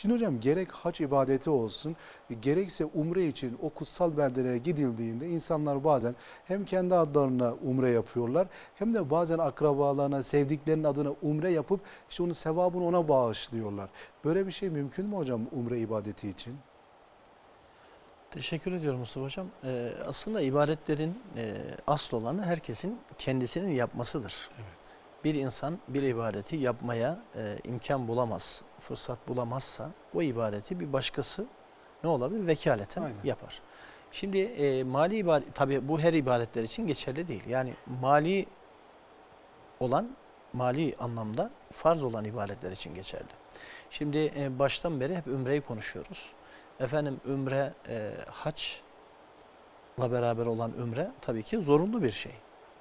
Şimdi hocam gerek hac ibadeti olsun gerekse umre için o kutsal beldelere gidildiğinde insanlar bazen hem kendi adlarına umre yapıyorlar hem de bazen akrabalarına sevdiklerinin adına umre yapıp işte onun sevabını ona bağışlıyorlar. Böyle bir şey mümkün mü hocam umre ibadeti için? Teşekkür ediyorum Mustafa Hocam. Ee, aslında ibadetlerin e, asıl olanı herkesin kendisinin yapmasıdır. Evet. Bir insan bir ibadeti yapmaya e, imkan bulamaz, fırsat bulamazsa o ibadeti bir başkası ne olabilir? Vekaleten Aynen. yapar. Şimdi e, mali ibadet, tabi bu her ibadetler için geçerli değil. Yani mali olan, mali anlamda farz olan ibadetler için geçerli. Şimdi e, baştan beri hep ümreyi konuşuyoruz. Efendim ümre, e, haçla beraber olan ümre tabii ki zorunlu bir şey.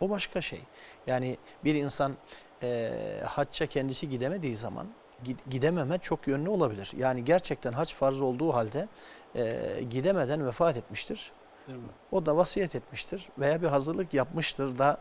O başka şey. Yani bir insan e, hacca kendisi gidemediği zaman gi- gidememe çok yönlü olabilir. Yani gerçekten hac farz olduğu halde e, gidemeden vefat etmiştir. Değil mi? O da vasiyet etmiştir veya bir hazırlık yapmıştır da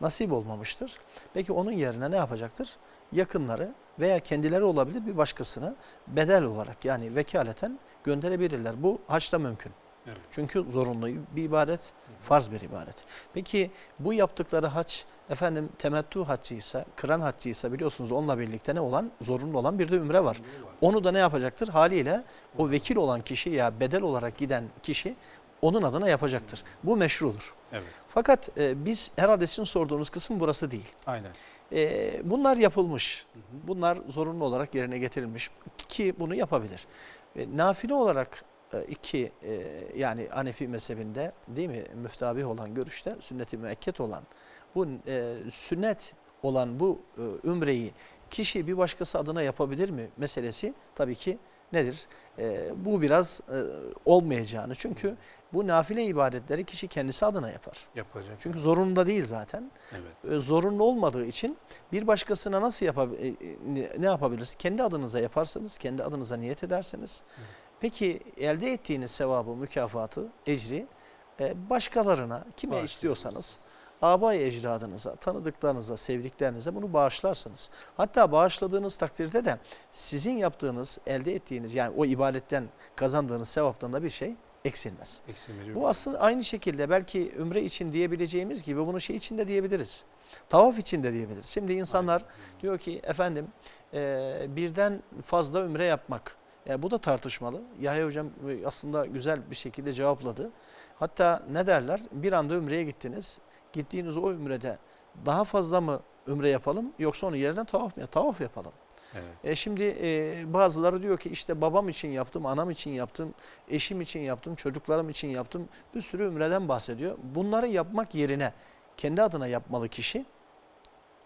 nasip olmamıştır. Peki onun yerine ne yapacaktır? Yakınları veya kendileri olabilir bir başkasını bedel olarak yani vekaleten gönderebilirler. Bu haçta mümkün. Evet. Çünkü zorunlu bir ibadet, farz bir ibadet. Peki bu yaptıkları haç efendim temettü haccıysa, kıran haccıysa biliyorsunuz onunla birlikte ne olan? Zorunlu olan bir de ümre var. Onu da ne yapacaktır? Haliyle o vekil olan kişi ya bedel olarak giden kişi onun adına yapacaktır. Bu meşrudur. Evet. Fakat e, biz herhalde sizin sorduğunuz kısım burası değil. Aynen. E, bunlar yapılmış. Bunlar zorunlu olarak yerine getirilmiş ki bunu yapabilir. E, nafile olarak iki e, yani Hanefi mezhebinde değil mi müftabih olan görüşte sünnet-i müekket olan bu e, sünnet olan bu e, ümreyi kişi bir başkası adına yapabilir mi meselesi tabii ki nedir? E, bu biraz e, olmayacağını çünkü bu nafile ibadetleri kişi kendisi adına yapar. Yapacak. Çünkü zorunda değil zaten Evet. e, zorunlu olmadığı için bir başkasına nasıl yapabi- e, ne- yapabiliriz? Kendi adınıza yaparsınız, kendi adınıza niyet edersiniz. Peki elde ettiğiniz sevabı, mükafatı, ecri e, başkalarına kime istiyorsanız abay ecdadınıza, tanıdıklarınıza, sevdiklerinize bunu bağışlarsınız. Hatta bağışladığınız takdirde de sizin yaptığınız, elde ettiğiniz yani o ibadetten kazandığınız sevaptan da bir şey eksilmez. Eksilmeli Bu aslında aynı şekilde belki ümre için diyebileceğimiz gibi bunu şey için de diyebiliriz. Tavaf için de diyebiliriz. Şimdi insanlar diyor ki efendim e, birden fazla ümre yapmak. E, bu da tartışmalı. Yahya hocam e, aslında güzel bir şekilde cevapladı. Hatta ne derler? Bir anda ümreye gittiniz. Gittiğiniz o ümrede daha fazla mı ümre yapalım yoksa onun yerine tavaf mı? Tavaf yapalım. Evet. E şimdi e, bazıları diyor ki işte babam için yaptım, anam için yaptım, eşim için yaptım, çocuklarım için yaptım. Bir sürü ümreden bahsediyor. Bunları yapmak yerine kendi adına yapmalı kişi.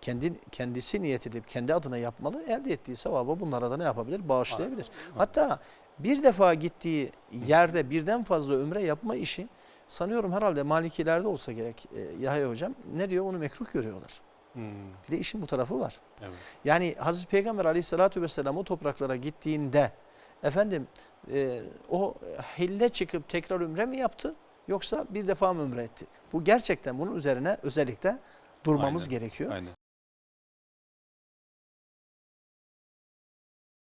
Kendi kendisi niyet edip kendi adına yapmalı. Elde ettiği sevabı bunlara da ne yapabilir? Bağışlayabilir. Hatta bir defa gittiği yerde birden fazla ümre yapma işi sanıyorum herhalde Malikilerde olsa gerek e, Yahya hocam. Ne diyor? Onu mekruh görüyorlar. Hmm, Bir de işin bu tarafı var. Evet. Yani Hazreti Peygamber aleyhissalatü vesselam o topraklara gittiğinde efendim e, o hille çıkıp tekrar ümre mi yaptı yoksa bir defa mı ümre etti? Bu gerçekten bunun üzerine özellikle durmamız Aynen, gerekiyor. Aynen.